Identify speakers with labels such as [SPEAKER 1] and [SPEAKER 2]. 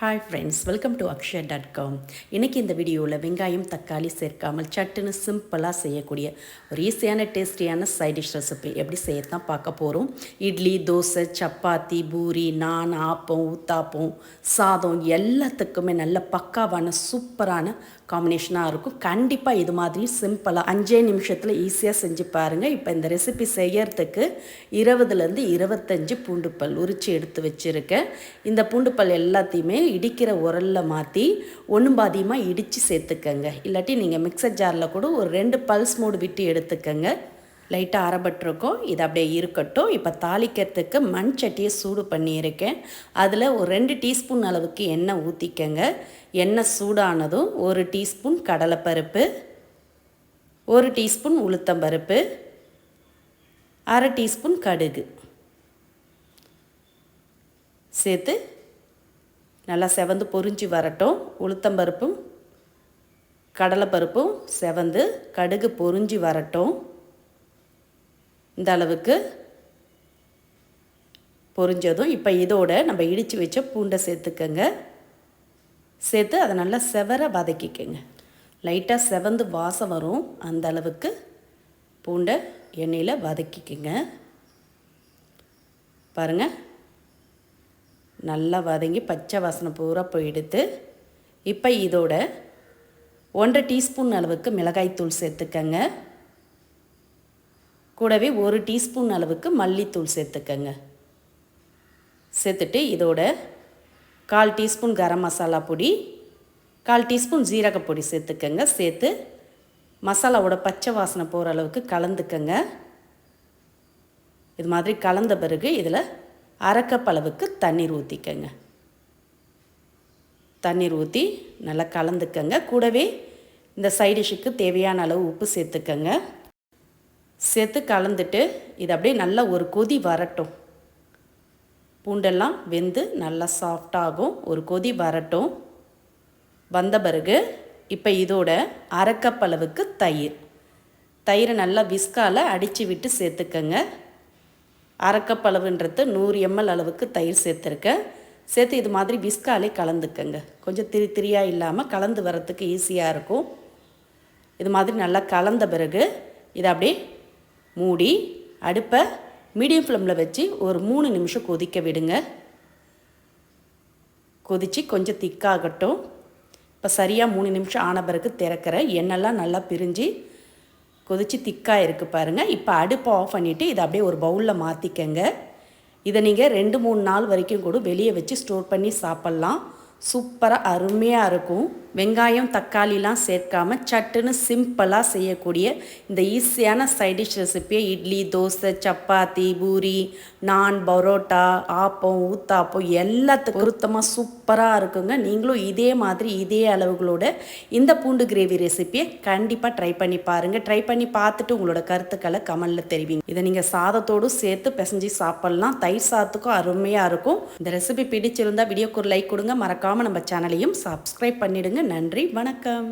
[SPEAKER 1] Hi friends welcome to Akshaya dot com இன்றைக்கி இந்த வீடியோவில் வெங்காயம் தக்காளி சேர்க்காமல் சட்டுன்னு சிம்பிளாக செய்யக்கூடிய ஒரு ஈஸியான டேஸ்டியான சைட் டிஷ் ரெசிபி எப்படி செய்யத்தான் பார்க்க போகிறோம் இட்லி தோசை சப்பாத்தி பூரி நான் ஆப்பம் ஊத்தாப்பம் சாதம் எல்லாத்துக்குமே நல்ல பக்காவான சூப்பரான காம்பினேஷனாக இருக்கும். கண்டிப்பாக இது மாதிரி சிம்பிளாக அஞ்சே நிமிஷத்தில் ஈஸியாக செஞ்சு பாருங்கள் இப்போ இந்த ரெசிபி செய்யறதுக்கு இருபதுலேருந்து இருபத்தஞ்சி பூண்டுப்பல் உரித்து எடுத்து வச்சுருக்கேன். இந்த பூண்டுப்பல் எல்லாத்தையுமே இடிக்கிற உரலில் மாற்றி ஒன்றும் பாதியமாக இடித்து சேர்த்துக்கங்க. இல்லாட்டி நீங்கள் மிக்சர் ஜாரில் கூட ஒரு ரெண்டு பல்ஸ் மூடு விட்டு எடுத்துக்கங்க. லைட்டாக அரைபட்டிருக்கோம். இது அப்படியே இருக்கட்டும். இப்போ தாளிக்கிறதுக்கு மண் சட்டியை சூடு பண்ணியிருக்கேன். அதில் ஒரு ரெண்டு டீஸ்பூன் அளவுக்கு எண்ணெய் ஊற்றிக்கங்க எண்ணெய் சூடானதும் ஒரு டீஸ்பூன் கடலைப்பருப்பு ஒரு டீஸ்பூன் உளுத்தம்பருப்பு அரை டீஸ்பூன் கடுகு. சேர்த்து நல்லா செவந்து பொறிஞ்சி வரட்டும். உளுத்தம்பருப்பும் கடலைப்பருப்பும் செவந்து கடுகு பொறிஞ்சி வரட்டும். இந்த அளவுக்கு பொரிஞ்சதும் இப்போ இதோட நம்ம இடித்து வச்ச பூண்டை சேர்த்துக்கங்க. சேர்த்து அதை நல்லா செவர வதக்கிக்கங்க. லைட்டாக செவந்து வாசம் வரும். அந்த அளவுக்கு பூண்டை எண்ணெயில் வதக்கிக்கங்க. பாருங்கள் நல்லா வதங்கி பச்சை வாசனை பூரா போயிடுத்து இப்போ இதோட ஒன்றரை டீஸ்பூன் அளவுக்கு மிளகாய்த்தூள் சேர்த்துக்கங்க. கூடவே ஒரு டீஸ்பூன் அளவுக்கு மல்லித்தூள் சேர்த்துக்கங்க. சேர்த்துட்டு இதோட கால் டீஸ்பூன் கரம் மசாலா பொடி கால் டீஸ்பூன் ஜீரகப்பொடி சேர்த்துக்கங்க. சேர்த்து மசாலாவோட பச்சை வாசனை போகிற அளவுக்கு கலந்துக்கங்க. இது மாதிரி கலந்த பிறகு இதில் அரைக்கப்பளவுக்கு தண்ணீர் ஊற்றிக்கங்க தண்ணீர் ஊற்றி நல்லா கலந்துக்கங்க. கூடவே இந்த சைடிஷுக்கு தேவையான அளவு உப்பு சேர்த்துக்கங்க. சேர்த்து கலந்துட்டு இது அப்படியே நல்லா ஒரு கொதி வரட்டும். பூண்டெல்லாம் வெந்து நல்லா சாஃப்டாகும் ஒரு கொதி வரட்டும். வந்த பிறகு இப்போ இதோட அரைக்கப்பளவுக்கு தயிர். தயிரை நல்லா விஸ்கால அடித்து விட்டு சேர்த்துக்கங்க. அரைக்கப் அளவுன்றது நூறு எம்எல் அளவுக்கு தயிர் சேர்த்துருக்கேன். சேர்த்து இது மாதிரி விஸ்காலே கலந்துக்கங்க. கொஞ்சம் திரி திரியாக இல்லாமல் கலந்து வரத்துக்கு ஈஸியாக இருக்கும். இது மாதிரி நல்லா கலந்த பிறகு இதை அப்படியே மூடி அடுப்பை மீடியம் ஃப்ளேமில் வச்சு ஒரு மூணு நிமிஷம் கொதிக்க விடுங்க. கொதித்து கொஞ்சம் திக்காகட்டும் இப்போ சரியாக மூணு நிமிஷம் ஆன பிறகு திறக்கிறேன். எண்ணெய்லாம் நல்லா பிரிஞ்சு கொதித்து திக்காக இருக்குது பாருங்கள் இப்போ அடுப்பை ஆஃப் பண்ணிவிட்டு இதை அப்படியே ஒரு பவுலில் மாற்றிக்கங்க இதை நீங்கள் ரெண்டு மூணு நாள் வரைக்கும் கூட வெளியே வச்சு ஸ்டோர் பண்ணி சாப்பிட்லாம். சூப்பராக அருமையாக இருக்கும். வெங்காயம் தக்காளிலாம் சேர்க்காம சட்டுன்னு சிம்பிளாக செய்யக்கூடிய இந்த ஈஸியான சைடிஷ் ரெசிப்பியை இட்லி தோசை சப்பாத்தி பூரி நான் பரோட்டா ஆப்பம் ஊத்தாப்பம் எல்லாத்துக்கும் பொருத்தமாக சூப்பராக இருக்குங்க. நீங்களும் இதே மாதிரி இதே அளவுகளோட இந்த பூண்டு கிரேவி ரெசிப்பியை கண்டிப்பாக ட்ரை பண்ணி பாருங்கள் ட்ரை பண்ணி பார்த்துட்டு உங்களோட கருத்துக்களை கமலில் தெரிவிங்க. இதை நீங்கள் சாதத்தோடும் சேர்த்து பிசைஞ்சு சாப்பிட்லாம். தயிர் சாதத்துக்கும் அருமையாக இருக்கும். இந்த ரெசிபி பிடிச்சிருந்தா வீடியோக்கு ஒரு லைக் கொடுங்க. மறக்காமல் நம்ம சேனலையும் சப்ஸ்கிரைப் பண்ணிவிடுங்க நன்றி வணக்கம்